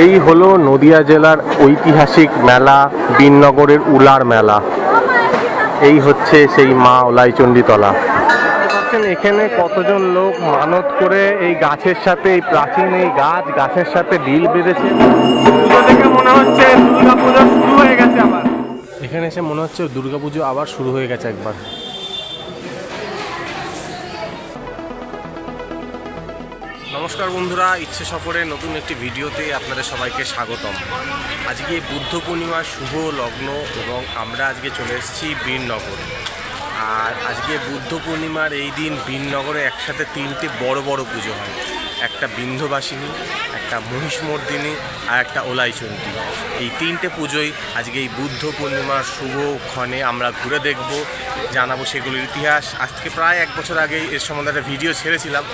এই হলো নদিয়া জেলার ঐতিহাসিক মেলা বিননগরের উলার মেলা। এই হচ্ছে সেই মা ওলাইচণ্ডী তলা পাচ্ছেন, এখানে কতজন লোক মানত করে এই গাছের সাথে, এই প্রাচীন এই গাছ গাছের সাথে ঢিল বেঁধেছে। দেখে মনে হচ্ছে দুর্গা পুজো শুরু হয়ে গেছে আবার। এখানে এসে মনে হচ্ছে দুর্গাপুজো আবার শুরু হয়ে গেছে একবার। নমস্কার বন্ধুরা, ইচ্ছে সফরে নতুন একটি ভিডিওতে আপনাদের সবাইকে স্বাগতম। আজকে বুদ্ধ পূর্ণিমা শুভ লগ্ন এবং আমরা আজকে চলে এসেছি বীরনগর। আর আজকে বুদ্ধ পূর্ণিমার এই দিন বীরনগরে একসাথে তিনটে বড় বড় পুজো হয়। একটা বিন্ধবাসিনী একটা মহিষমর্দিনী আর একটা ওলাইচণ্ডী এই তিনটে পুজোই আজকে এই বুদ্ধ পূর্ণিমার শুভ ক্ষণে আমরা ঘুরে দেখব, জানাব সেগুলোর ইতিহাস। আজ থেকে প্রায় এক বছর আগে এর সম্বন্ধে একটা ভিডিও ছেড়েছিলাম।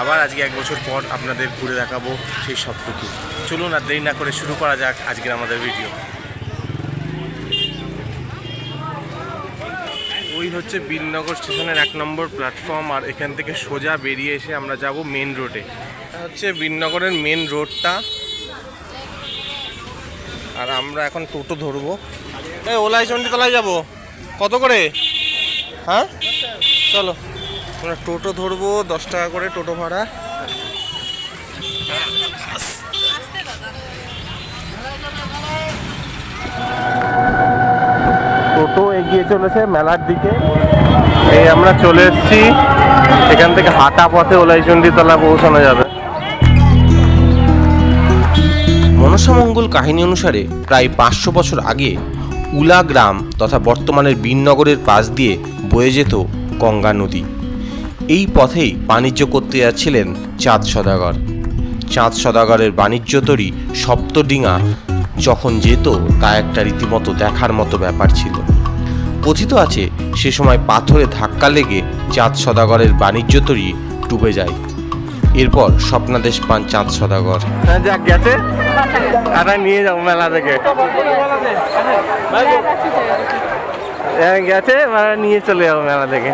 আবার আজকে এক বছর পর আপনাদের ঘুরে দেখাবো সেই সবটুকু। চলুন আর দেরি না করে শুরু করা যাক আজকের আমাদের ভিডিও। ওই হচ্ছে বীরনগর স্টেশনের এক নম্বর প্ল্যাটফর্ম আর এখান থেকে সোজা বেরিয়ে এসে আমরা যাব মেন রোডে হচ্ছে বীরনগরের মেন রোডটা আর আমরা এখন টোটো ধরবো। এই ওলাই চণ্ডীতলায় যাব। কত করে? হ্যাঁ? চলো, আমরা টোটো ধরবো, দশ টাকা করে টোটো ভাড়া। টোটো এগিয়ে চলেছে মেলার দিকে। এই আমরা চলে এসেছি। এখান থেকে হাঁটা পথে ওলাইচণ্ডী তলা পৌঁছানো যাবে। মনসামঙ্গল কাহিনী অনুসারে প্রায় পাঁচশো বছর আগে উলা গ্রাম তথা বর্তমানের বীরনগরের পাশ দিয়ে বয়ে যেত গঙ্গা নদী। এই পথেই বাণিজ্য করতে যাচ্ছিলেন চাঁদ সদাগর। চাঁদ সদাগরের বাণিজ্য তরী সপ্তডিঙা যখন যেত তা একটা রীতিমতো দেখার মতো ব্যাপার ছিল। কথিত আছে, সে সময় পাথরে ধাক্কা লেগে চাঁদ সদাগরের বাণিজ্য তরী ডুবে যায়। এরপর স্বপ্নাদেশ পান চাঁদ সদাগর। হ্যাঁ যাক, গেছে। কাটা নিয়ে যাব মেলা থেকে। হ্যাঁ গেছে, এবার নিয়ে চলে যাব মেলা থেকে।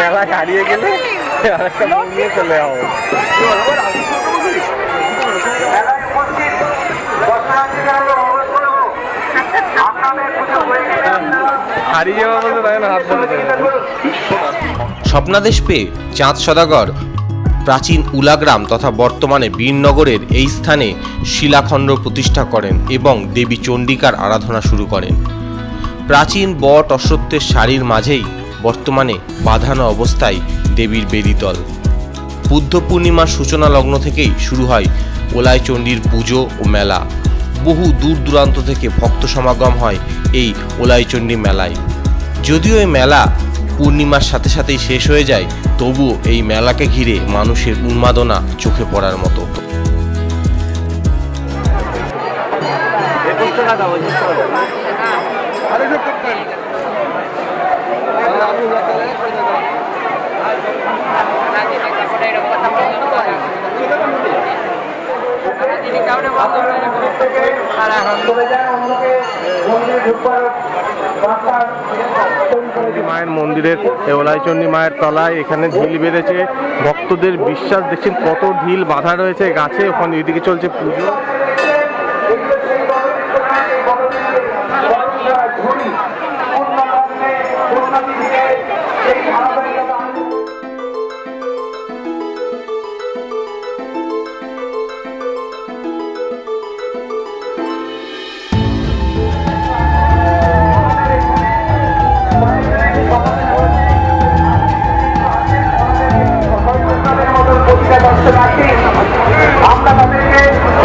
মেলা হারিয়ে গেলে নিয়ে চলে যাব স্বপ্নাদেশ পেয়ে চাঁদ সদাগর, প্রাচীন উলাগ্রাম তথা বর্তমানে বীরনগরের এই স্থানে শিলাখণ্ড প্রতিষ্ঠা করেন এবং দেবী চণ্ডিকার আরাধনা শুরু করেন। প্রাচীন বট অশ্বত্থের শাড়ির মাঝেই বর্তমানে বাঁধানো অবস্থায় দেবীর বেদিতল। বুদ্ধ পূর্ণিমার সূচনা লগ্ন থেকেই শুরু হয় ওলাই চণ্ডীর পুজো ও মেলা। বহু দূর দূরান্ত থেকে ভক্ত সমাগম হয় এই ওলাইচণ্ডী মেলায় যদিও এই মেলা পূর্ণিমার সাথে সাথেই শেষ হয়ে যায় তবুও এই মেলাকে ঘিরে মানুষের উন্মাদনা চোখে পড়ার মতো মায়ের মন্দিরের ওলাইচন্ডী মায়ের তলায় এখানে ঢিল বেড়েছে ভক্তদের বিশ্বাস, দেখছেন কত ঢিল বাধা রয়েছে গাছে, ওখানে এদিকে চলছে পুজো।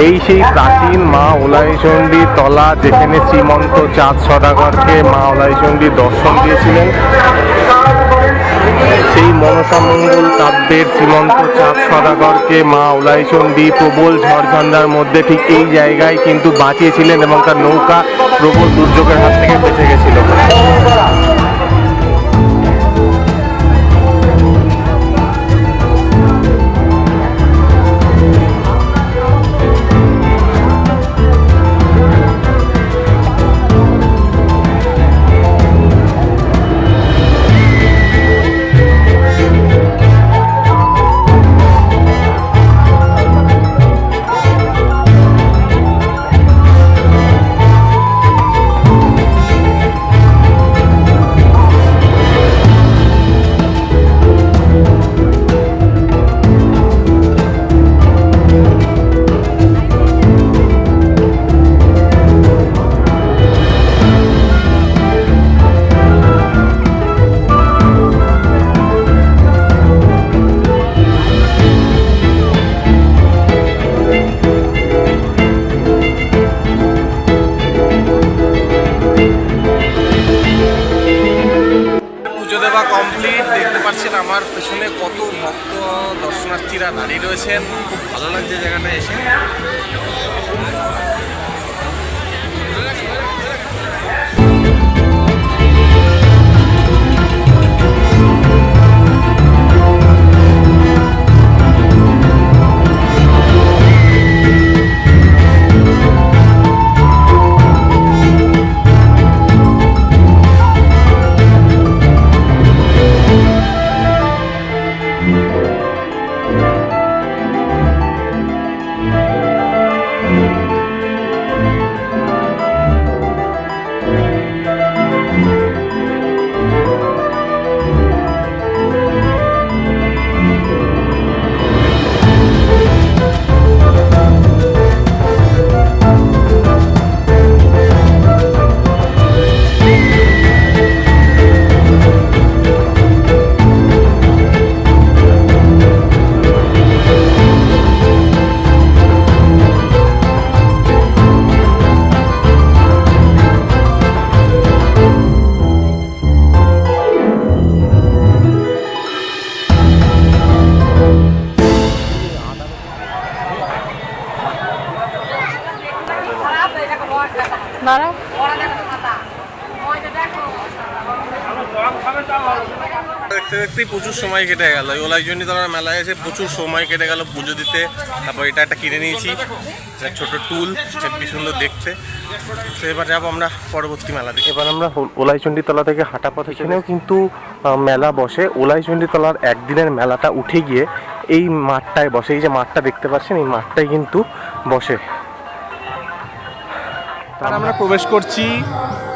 এই সেই প্রাচীন মা ওলাইচণ্ডী তলা যেখানে শ্রীমন্ত চাঁদ সদাগরকে মা ওলাইচণ্ডী দর্শন দিয়েছিলেন। সেই মনসামঙ্গল কাব্যের শ্রীমন্ত চাঁদ সদাগরকে মা ওলাইচণ্ডী প্রবল ঝড়ঝঞ্ঝার মধ্যে ঠিক এই জায়গায় কিন্তু বাঁচিয়েছিলেন এবং তার নৌকা প্রবল দুর্যোগের হাত থেকে বেঁচে গেছিল। পুজো দেবা কমপ্লিট দেখতে পাচ্ছেন আমার পেছনে কত ভক্ত দর্শনার্থীরা দাঁড়িয়ে রয়েছেন। খুব ভালো লাগছে জায়গাটা এসে। দেখতেই প্রচুর সময় কেটে গেল। এই ওলাইজনী তলার মেলায় এসে প্রচুর সময় কেটে গেল পুজো দিতে। তারপর এটা একটা কিনে নিয়েছি। ছোট টুল হেব্বি সুন্দর দেখতে। তো এবার যাব আমরা পরবর্তী মেলা দেখে এবার আমরা ওলাইচন্ডী তলা থেকে হাঁটা পথ এখানেও কিন্তু মেলা বসে। ওলাইচন্ডী তলার একদিনের মেলাটা উঠে গিয়ে এই মাঠটায় বসে। এই যে মাঠটা দেখতে পাচ্ছেন, এই মাঠটাই কিন্তু বসে। আর আমরা প্রবেশ করছি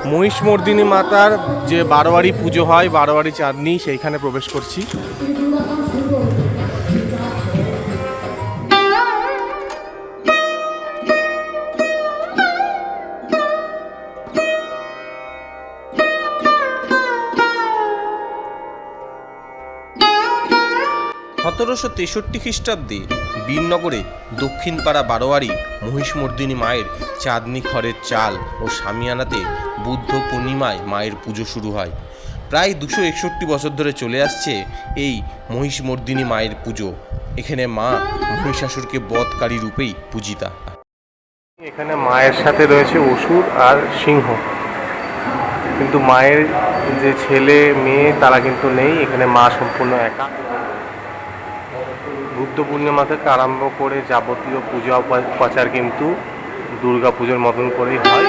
মহিষমর্দিনী মাতার যে বারোয়ারি পুজো হয়, বারোয়ারি চাঁদনি, সেইখানে প্রবেশ করছি। সতেরোশো তেষট্টি খ্রিস্টাব্দে বীরনগরে দক্ষিণপাড়া বারোয়ারি মহিষমর্দিনী মায়ের চাঁদনি খড়ের চাল ও সামিয়ানাতে বুদ্ধ পূর্ণিমায় মায়ের পুজো শুরু হয়। প্রায় দুশো একষট্টি বছর ধরে চলে আসছে এই মহিষমর্দিনী মায়ের পুজো। এখানে মা মহিষাসুরকে বধকারী রূপেই পূজিতা। এখানে মায়ের সাথে রয়েছে অসুর আর সিংহ। কিন্তু মায়ের যে ছেলে, মেয়ে, তারা কিন্তু নেই। এখানে মা সম্পূর্ণ একা। বুদ্ধ পূর্ণিমা থেকে আরম্ভ করে যাবতীয় পূজা উপাচার কিন্তু দুর্গা পুজোর মতন করেই হয়।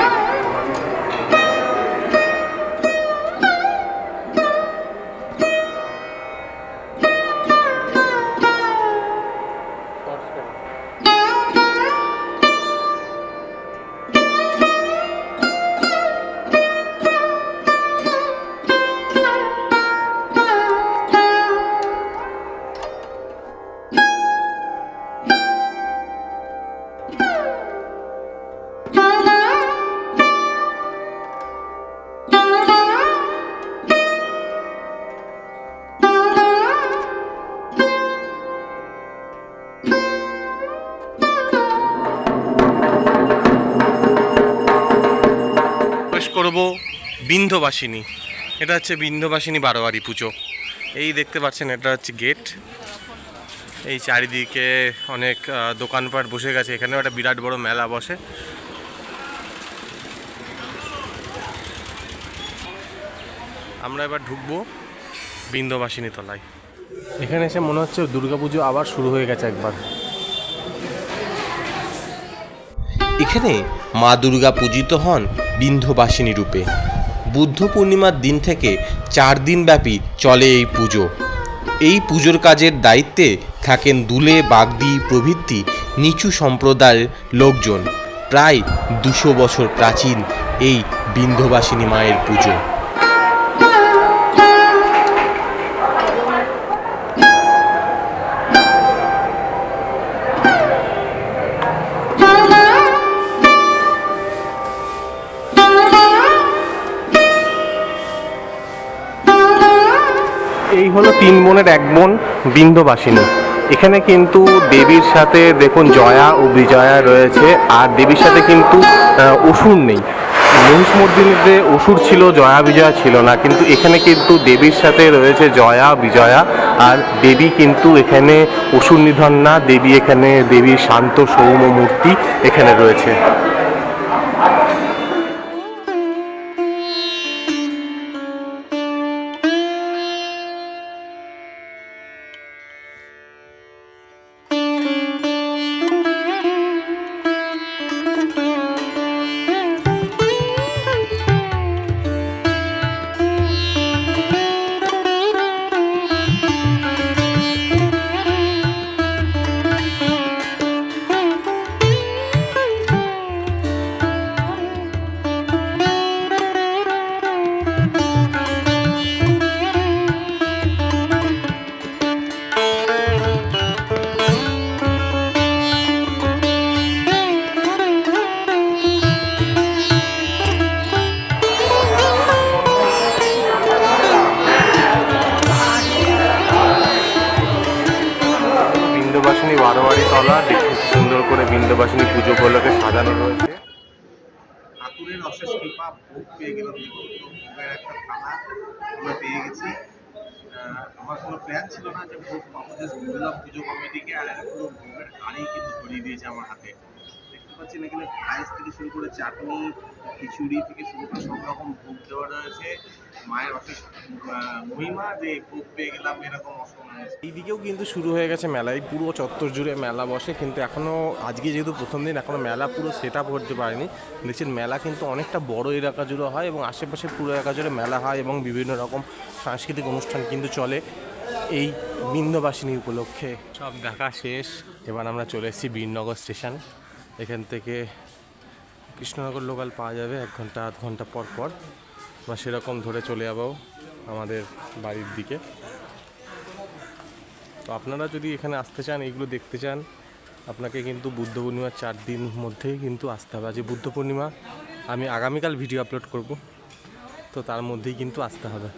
করব বিন্ধবাসিনী এটা হচ্ছে বিন্ধবাসিনী বারোয়ারি পুজো। এই দেখতে পাচ্ছেন, এটা হচ্ছে গেট। এই চারিদিকে অনেক দোকানপাট বসে গেছে। এখানেও একটা বিরাট বড় মেলা বসে। আমরা এবার ঢুকবো বিন্ধবাসিনী তলায়। এখানে এসে মনে হচ্ছে দুর্গাপুজো আবার শুরু হয়ে গেছে একবার। এখানে মা দুর্গা পূজিত হন বিন্ধবাসিনী রূপে। বুদ্ধ পূর্ণিমার দিন থেকে চার দিন ব্যাপী চলে এই পুজো। এই পুজোর কাজের দায়িত্বে থাকেন দুলে, বাগদি, প্রভৃতি নিচু সম্প্রদায়ের লোকজন। প্রায় দুশো বছর প্রাচীন এই বিন্ধবাসিনী মায়ের পুজো। হলো তিন বোনের এক বোন বিন্দবাসিনী। এখানে কিন্তু দেবীর সাথে দেখুন জয়া ও বিজয়া রয়েছে, আর দেবীর সাথে কিন্তু অসুর নেই। মহিষমর্দিনীতে অসুর ছিল, জয়া বিজয়া ছিল না, কিন্তু এখানে কিন্তু দেবীর সাথে রয়েছে জয়া, বিজয়া, আর দেবী কিন্তু এখানে অসুর নিধন না, দেবী এখানে দেবীর শান্ত সৌম মূর্তি এখানে রয়েছে। সুন্দর করে বিন্দুবাসিনী পুজো উপলক্ষে সাজানো রয়েছে। ঠাকুরের অশেষ কৃপা, ভোগ পেয়ে গেলাম একটা থালা আমরা পেয়ে গেছি। আমার কোনো প্ল্যান ছিল না যে ভোগ পাবো যে বললাম পুজো কমিটিকে, আর পুরো ভোগের হাড়ি কিন্তু ধরিয়ে দিয়েছে আমার হাতে। দেখতে পাচ্ছেন এখানে পায়েস থেকে শুরু করে চাটনি, খিচুড়ি থেকে শুরু করে সব রকম ভোগ দেওয়া রয়েছে। মায়ের অশেষ মহিমা যে ভোগ পেয়ে গেলাম এরকম অসময় এইদিকেও কিন্তু শুরু হয়ে গেছে মেলা। এই পুরো চত্বর জুড়ে মেলা বসে কিন্তু এখনও আজকে যেহেতু প্রথম দিন এখনও মেলা পুরো সেট আপ করতে পারেনি। দেখছেন মেলা কিন্তু অনেকটা বড় এলাকা জুড়ে হয় এবং আশেপাশে পুরো এলাকা জুড়ে মেলা হয় এবং বিভিন্ন রকম সাংস্কৃতিক অনুষ্ঠান কিন্তু চলে এই বৃন্দবাসিনী উপলক্ষে। সব দেখা শেষ। এবার আমরা চলে এসেছি বীরনগর স্টেশন। এখান থেকে কৃষ্ণনগর লোকাল পাওয়া যাবে এক ঘণ্টা আধ ঘণ্টা পর পর। বা সেরকম ধরে চলে যাব আমাদের বাড়ির দিকে। তো আপনারা যদি এখানে আসতে চান, এইগুলো দেখতে চান, আপনাকে কিন্তু বুদ্ধ পূর্ণিমার চার দিন মধ্যেই কিন্তু আসতে হবে। আজ বুদ্ধ পূর্ণিমা, আমি আগামীকাল ভিডিও আপলোড করব, তো তার মধ্যেই কিন্তু আসতে হবে।